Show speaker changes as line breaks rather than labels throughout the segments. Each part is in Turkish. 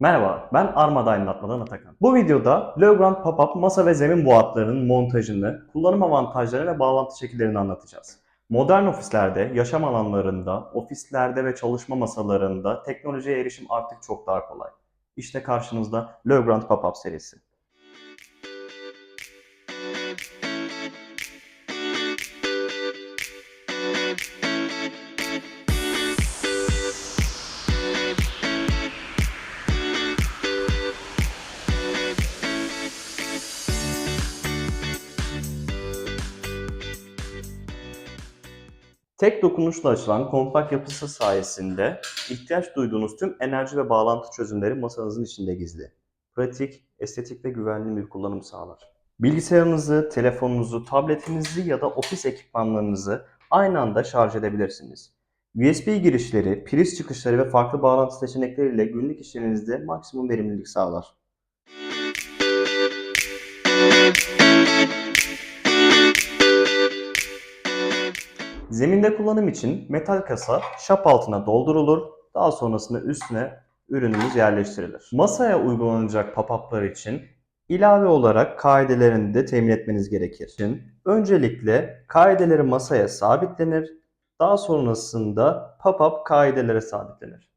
Merhaba, ben Armada Aydınlatmadan Atakan. Bu videoda Legrand Pop-Up masa ve zemin boğatlarının montajını, kullanım avantajları ve bağlantı şekillerini anlatacağız. Modern ofislerde, yaşam alanlarında, ofislerde ve çalışma masalarında teknolojiye erişim artık çok daha kolay. İşte karşınızda Legrand Pop-Up serisi. Tek dokunuşla açılan kompakt yapısı sayesinde ihtiyaç duyduğunuz tüm enerji ve bağlantı çözümleri masanızın içinde gizli. Pratik, estetik ve güvenli bir kullanım sağlar. Bilgisayarınızı, telefonunuzu, tabletinizi ya da ofis ekipmanlarınızı aynı anda şarj edebilirsiniz. USB girişleri, priz çıkışları ve farklı bağlantı seçenekleriyle günlük işlerinizde maksimum verimlilik sağlar. Zeminde kullanım için metal kasa şap altına doldurulur. Daha sonrasında üstüne ürünümüz yerleştirilir. Masaya uygulanacak pop-up'lar için ilave olarak kaidelerini de temin etmeniz gerekir. Için öncelikle kaideleri masaya sabitlenir. Daha sonrasında pop-up kaidelere sabitlenir.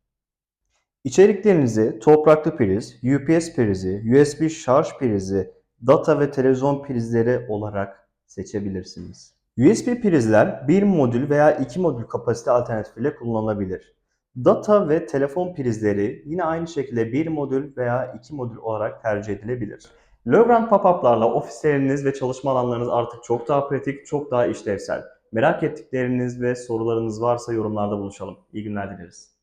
İçeriklerinizi topraklı priz, UPS prizi, USB şarj prizi, data ve televizyon prizleri olarak seçebilirsiniz. USB prizler bir modül veya iki modül kapasite alternatifiyle kullanılabilir. Data ve telefon prizleri yine aynı şekilde bir modül veya iki modül olarak tercih edilebilir. Logrand pop-up'larla ofisleriniz ve çalışma alanlarınız artık çok daha pratik, çok daha işlevsel. Merak ettikleriniz ve sorularınız varsa yorumlarda buluşalım. İyi günler dileriz.